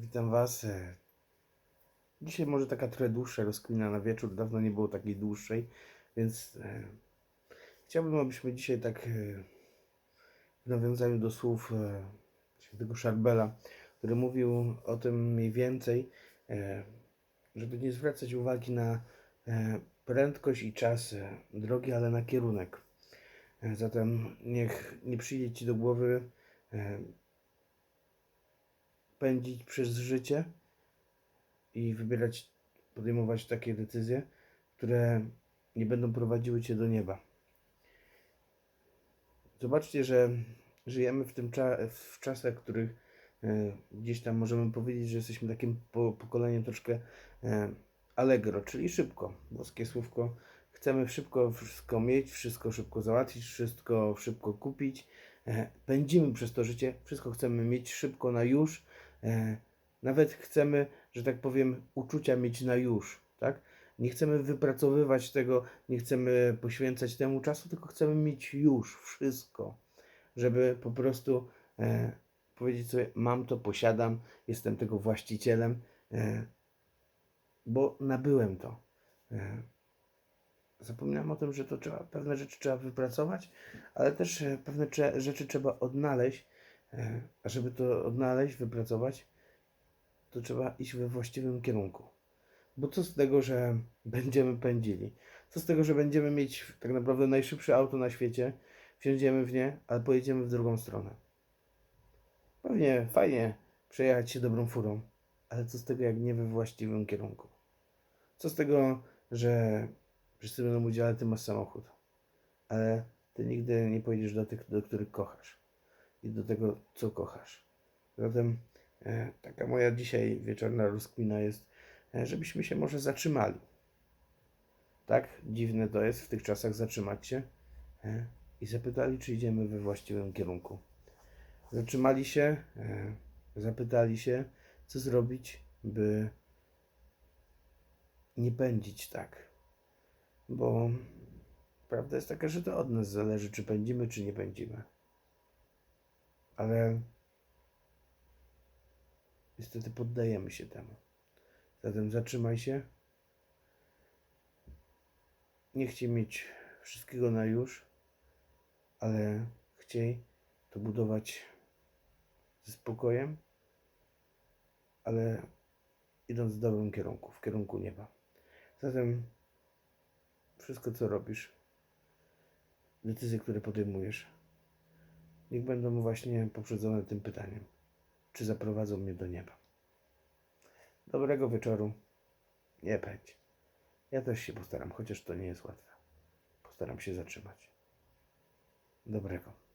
Witam Was. E, Dzisiaj może taka trochę dłuższa rozkmina na wieczór. Dawno nie było takiej dłuższej, więc e, chciałbym, abyśmy dzisiaj tak e, w nawiązaniu do słów świętego Szarbela, który mówił o tym mniej więcej, żeby nie zwracać uwagi na prędkość i czas drogi, ale na kierunek. Zatem niech nie przyjdzie Ci do głowy pędzić przez życie i wybierać, podejmować takie decyzje, które nie będą prowadziły cię do nieba. Zobaczcie, że żyjemy w tym cza- w czasach, w których e, gdzieś tam możemy powiedzieć, że jesteśmy takim po- pokoleniem troszkę e, allegro, czyli szybko. Włoskie słówko. Chcemy szybko wszystko mieć, wszystko szybko załatwić, wszystko szybko kupić. E, pędzimy przez to życie, wszystko chcemy mieć szybko na już. E, nawet chcemy, że tak powiem, uczucia mieć na już, tak? Nie chcemy wypracowywać tego, nie chcemy poświęcać temu czasu, tylko chcemy mieć już wszystko, żeby po prostu e, powiedzieć sobie, mam to, posiadam, jestem tego właścicielem, e, bo nabyłem to. E, o tym, że to trzeba, pewne rzeczy trzeba wypracować, ale też e, pewne rzeczy trzeba odnaleźć, a żeby to odnaleźć, wypracować, to trzeba iść we właściwym kierunku. Bo co z tego, że będziemy pędzili? Co z tego, że będziemy mieć tak naprawdę najszybsze auto na świecie, wsiądziemy w nie, ale pojedziemy w drugą stronę? Pewnie fajnie przejechać się dobrą furą, ale co z tego, jak nie we właściwym kierunku? Co z tego, że wszyscy będą mówić, ale ty masz samochód, ale ty nigdy nie pojedziesz do tych, do których kochasz i do tego, co kochasz. Zatem e, taka moja dzisiaj wieczorna rozkmina jest, e, żebyśmy się może zatrzymali. Tak dziwne to jest w tych czasach zatrzymać się e, i zapytali, czy idziemy we właściwym kierunku. Zatrzymali się, e, zapytali się, co zrobić, by nie pędzić tak. Bo prawda jest taka, że to od nas zależy, czy pędzimy, czy nie pędzimy. Ale niestety poddajemy się temu. Zatem zatrzymaj się. Nie chciej mieć wszystkiego na już, ale chciej to budować ze spokojem, ale idąc w dobrym kierunku, w kierunku nieba. Zatem wszystko, co robisz, decyzje, które podejmujesz, niech będą właśnie poprzedzone tym pytaniem, czy zaprowadzą mnie do nieba. Dobrego wieczoru. Nie pędź. Ja też się postaram, chociaż to nie jest łatwe. Postaram się zatrzymać. Dobrego.